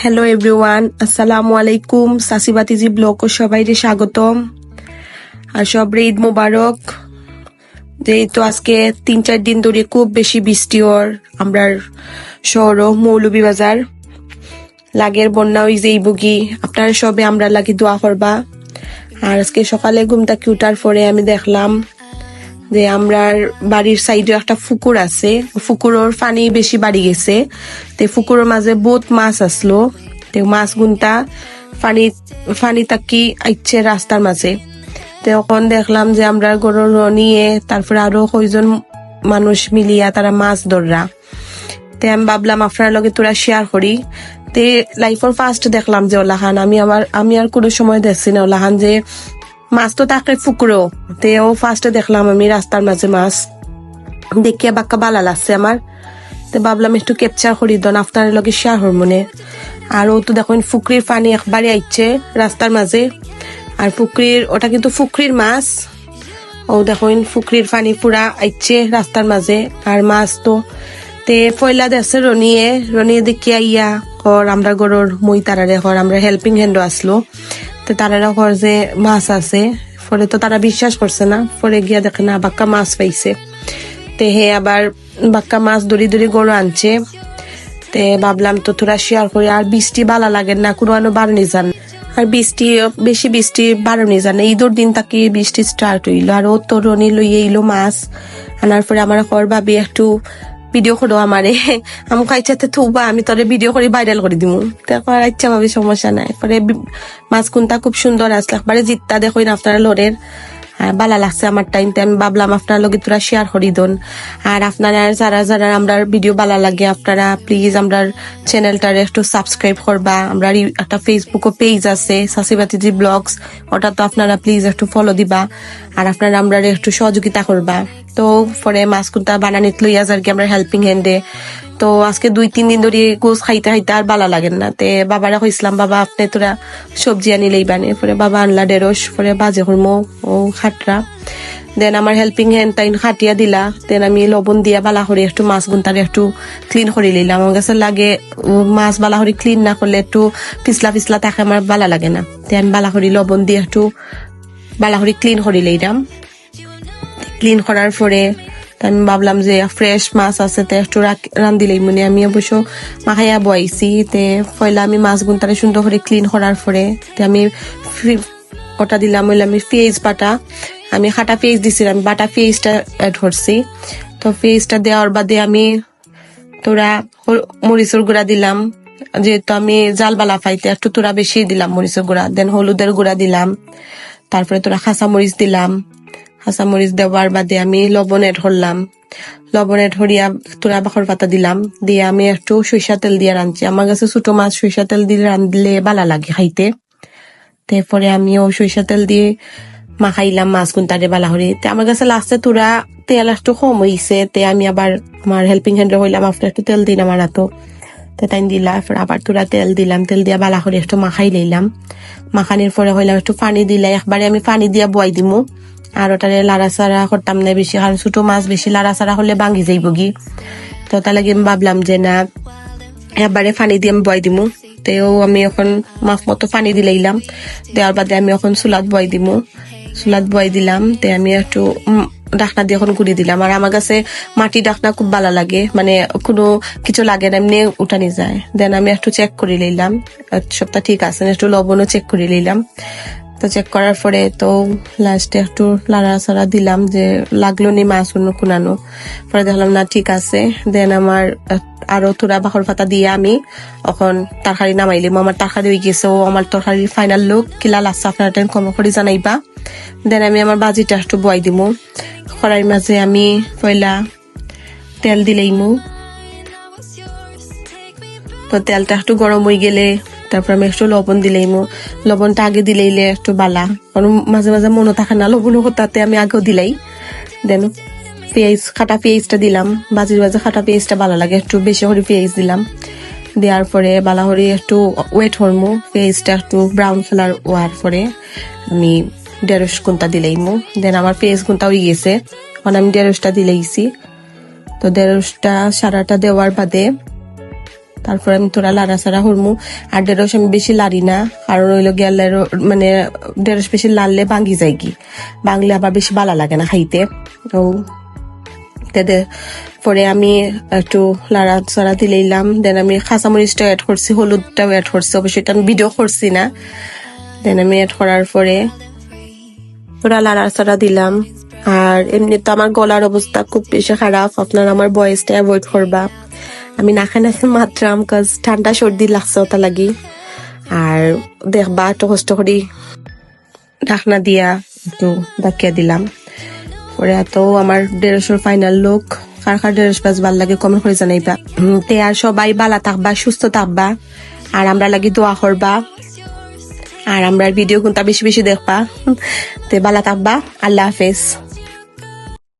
Hello everyone আসসালামু আলাইকুম সাসিবাতিজি blog ও সবাইকে স্বাগতম আর সব ঈদ মোবারক যেহেতু আজকে তিন চার দিন ধরে খুব বেশি বৃষ্টি ওর আমরার শহর মৌলভীবাজার লাগের বন্যা ওই যেই বুগি আপনারা সবে আমরা লাগি দোয়া করবা আর আজকে সকালে ঘুম থেকে উঠার পরে আমি দেখলাম যে আমরার বাড়ির সাইডে একটা পুকুর আছে। পুকুরের পানি বেশি বাড়ি গেছে। তে পুকুরের মাঝে বহুত মাছ আসলো। তে মাছ গুনটা পানি পানি তাকি আইচ্ছে রাস্তার মাঝে। তখন দেখলাম যে আমরা গরুর নিয়ে তারপরে আরও কয়জন মানুষ মিলিয়া তারা মাছ ধররা। তে আমি ভাবলাম আপনার লগে তোরা শেয়ার করি। তে লাইফের ফার্স্ট দেখলাম যে ওলাহান আমি আমার, আমি আর কোনো সময় দেখছি না। ওলাহান যে মাছ তো তাকে ফুকরো। তেও ফার্স্টে দেখলাম আমি রাস্তার মাঝে মাছ। দেখিয়া বাক্কা বালা লাগছে আমার। তো ভাবলাম একটু ক্যাপচার করি দন আপনার লগে শেয়ার হর মনে আর ও তো দেখুন, ফুকরির পানি একবারে আইচ্ছে রাস্তার মাঝে। আর ফুকরির, ওটা কিন্তু ফুকরির মাছ। ও দেখুন, ফুকরির পানি পুরা আইচ্ছে রাস্তার মাঝে। আর মাছ তো তে পয়লা দেশে রনিয়ে। রনিয়ে দেখিয়া ইয়া কর, আমরা গরুর মই তারারে কর, আমরা হেল্পিং হ্যান্ডও আসলো। তো তারারা কর যে মাছ আছে পরে তো তারা বিশ্বাস করছে না। পরে গিয়া দেখে, না, বাক্কা মাছ পাইছে। তে হে আবার বাক্কা মাছ দড়ি দড়ি গরু আনছে। তে ভাবলাম, তো তোরা শেয়ার করি, আর বৃষ্টি বালা লাগে না কোনো আনো বারণি যান আর বৃষ্টি, বেশি বৃষ্টি বারণি যান ঈদর দিন তাকে বৃষ্টি স্টার্ট হইল। আর ও তো রনি লইয়ে এলো মাছ। আনার পরে আমার কর ভাবি একটু ভিডিও করো আমারে। আমি কাইচাতে থুবা আমি তোরে ভিডিও করে ভাইরাল করে দিমু। তারপর আচ্ছা ভাবি, সমস্যা নাই। পরে মাছ কোনটা খুব সুন্দর আসলে। একবারে জিততা দেখুন আপনারা আর ভালো লাগছে আমার টাইমতে আমি ভাবলাম, আপনার লগে তোরা শেয়ার করি দন। আর আপনারা যারা যারা আমরা ভিডিও ভালো লাগে, আপনারা প্লিজ আমরা চ্যানেলটার একটু সাবস্ক্রাইব করবা। আমরা একটা ফেসবুকও পেজ আছে সাসিবাতিজি ব্লগস ওটা তো আপনারা প্লিজ একটু ফলো দিবা। আর আপনারা আমরা একটু সহযোগিতা করবা। তো পরে মাছ কুন্তা বানানিত লইয়া যার কি আমরা হেল্পিং হ্যান্ডে তো আজকে দুই, তিন দিন ধরে গোস খাইতে খাইতে আর বালা লাগেন না। তে বাবারা কইছিলাম বাবা, আপনি তোরা সবজি আনিলেই বানে। পরে বাবা আনলা ডেরস পরে বাজে হরমো ও খাটরা দেন আমার হেল্পিং হ্যান্ড তাই খাটিয়া দিলা। দেন আমি লবণ দিয়া বালা করে একটু মাছ গুনতারে একটু ক্লিন করে লইলাম। আমার কাছে লাগে মাছ বালা করে ক্লিন না করলে একটু পিছলা পিছলা থাকে আমার ভালো লাগে না। আমি বালা করে লবণ দিয়ে একটু বালা করে ক্লিন করে লইলাম ক্লিন করার পরে আমি ভাবলাম যে ফ্রেশ মাছ আছে তে একটু রান্ধিলেই মানে আমি অবশ্য মাখাইয়া বয়াইছি তে পয়লা আমি মাছ গুনতারে সুন্দর করে ক্লিন করার পরে তে আমি ওটা দিলাম, হইলে আমি পেঁয়াজ বাটা। আমি খাটা পেঁয়াজ দিছিলাম, বাটা পেঁয়াজটা করছি। তো পেঁয়াজটা দেওয়ার বাদে আমি তোরা মরিচের গুঁড়া দিলাম। যেহেতু আমি জাল বালা পাইতে একটু তোরা বেশি দিলাম মরিচের গুঁড়া দেন হলুদের গুঁড়া দিলাম। তারপরে তোরা খাসা মরিচ দিলাম। খাসা মরিচ দেওয়ার বাদে আমি লবণ এড করলাম লবণ করিয়া তোরা বাখর পাতা দিলাম। দিয়ে আমি একটু সরিষা তেল দিয়ে রাঁধছি। আমার কাছে ছোট মাছ সরিষা তেল দিয়ে রাঁধলে ভালো লাগে খাইতে। তারপরে আমিও সরিষা তেল দিয়ে মাখাইলাম মাছ গুনতারে বালা হরি। তে আমার কাছে লাস্টে তোরা তেল একটু কম হইছে। তে আমি আবার আমার হেল্পিং হ্যান্ডে হইলাম, আপনার একটু তেল দিন আমার হাতো তে তাই দিলা আবার তোরা তেল দিলাম। তেল দিয়া বালা করে একটু মাখাই লইলাম। মাখানির পরে হইলাম একটু পানি দিলা। একবারে আমি পানি দিয়া বয়াই দিমু। আর ওটারে চাড়া করতাম না বেশি কারণ ছোট মাছ বেশি চাড়া হলে ভাঙি যাইব গি তো তার লাগে আমি ভাবলাম যে না এবারে পানি দিয়ে আমি বয় দিমু। তেও আমি এখন মাছ মতো পানি দিলাইলাম। দেওয়ার বাদে আমি এখন চুলাত বয় দিমু। চুলাত বয় দিলাম, তে আমি একটু ডাকনা দিয়ে এখন গুড়ি দিলাম। আর আমার কাছে মাটি ডাকনা খুব ভালো লাগে মানে কোনো কিছু লাগে না, এমনি উঠানি যায় দেন আমি একটু চেক করে লইলাম। সবটা ঠিক আছে একটু লবণও চেক করে লইলাম। তো চেক করার পরে তো লাস্টে একটু লাড়া ছাড়া দিলাম যে লাগল নি মাছ অন্য কুনানো পরে দেখলাম, না, ঠিক আছে। দেন আমার আরও তোরা বাখর পাতা দিয়ে আমি এখন তরকারি নামাইলিম আমার তরকারি হয়ে গেছে, ও আমার তরকারি ফাইনাল লুক কিলা লাগছে আপনারা টাইম কম করে জানাইবা। দেন আমি আমার বাজিটা একটু বয় দিমু। কড়াইর মাঝে আমি পয়লা তেল দিলেইমু। তো তেলটা একটু গরম হয়ে গেলে তারপর আমি একটু লবণ দিলেইমু লবণটা আগে দিলেইলে একটু বালা। কারণ মাঝে মাঝে মনে থাকে না লবণ তাতে আমি আগেও দিলাই। দেন পেঁয়াজ, খাটা পেঁয়াজটা দিলাম। বাজির বাজে খাটা পেঁয়াজটা ভালো লাগে, একটু বেশি করে পেঁয়াজ দিলাম। দেওয়ার পরে বালা বালাহরি একটু ওয়েট হরমু পেঁয়াজটা একটু ব্রাউন কালার হওয়ার পরে আমি ঢেঁড়স কোনটা দিলেইমু দেন আমার পেঁয়াজ কোনটা হয়ে গেছে। এখন আমি ঢেঁড়সটা দিলেইছি। তো ঢেঁড়সটা সারাটা দেওয়ার বাদে তারপরে আমি তোরা লাড়া সারা হরমু। আর ঢেঁড়স আমি বেশি লাড়ি না, কারণ ওইলো গেলে মানে ঢেঁড়স বেশি লাড়লে ভাঙ্গি যায় কি? বাংলে আবার বেশি ভালো লাগে না খাইতে। তো তেদে পরে আমি একটু লাড়া চাড়া দিলাম দেন আমি কাঁচামরিচটা অ্যাড করছি, হলুদটাও অ্যাড করছি। অবশ্যই আমি ভিডিও করছি না। দেন আমি অ্যাড করার পরে পুরা লাড়া চাড়া দিলাম। আর এমনি তো আমার গলার অবস্থা খুব বেশি খারাপ। আপনার আমার বয়েসটা অ্যাভয়েড করবা। আমি নাখা নাখে মাত্রাম কাজ ঠান্ডা সর্দি লাগছে ওটা লাগি। আর দেখবা একটু কষ্ট করি ঢাকনা দিয়া একটু ডাকিয়া দিলাম। পরে এত আমার দেড়শোর ফাইনাল লোক কার কার দেড়শ পাঁচ ভালো লাগে কমেন্ট করে জানাইবা। তে আর সবাই বালা থাকবা, সুস্থ থাকবা, আর আমরা লাগি দোয়া করবা। আর আমরা ভিডিও কোনটা বেশি বেশি দেখবা। তে বালা থাকবা, আল্লাহ হাফেজ।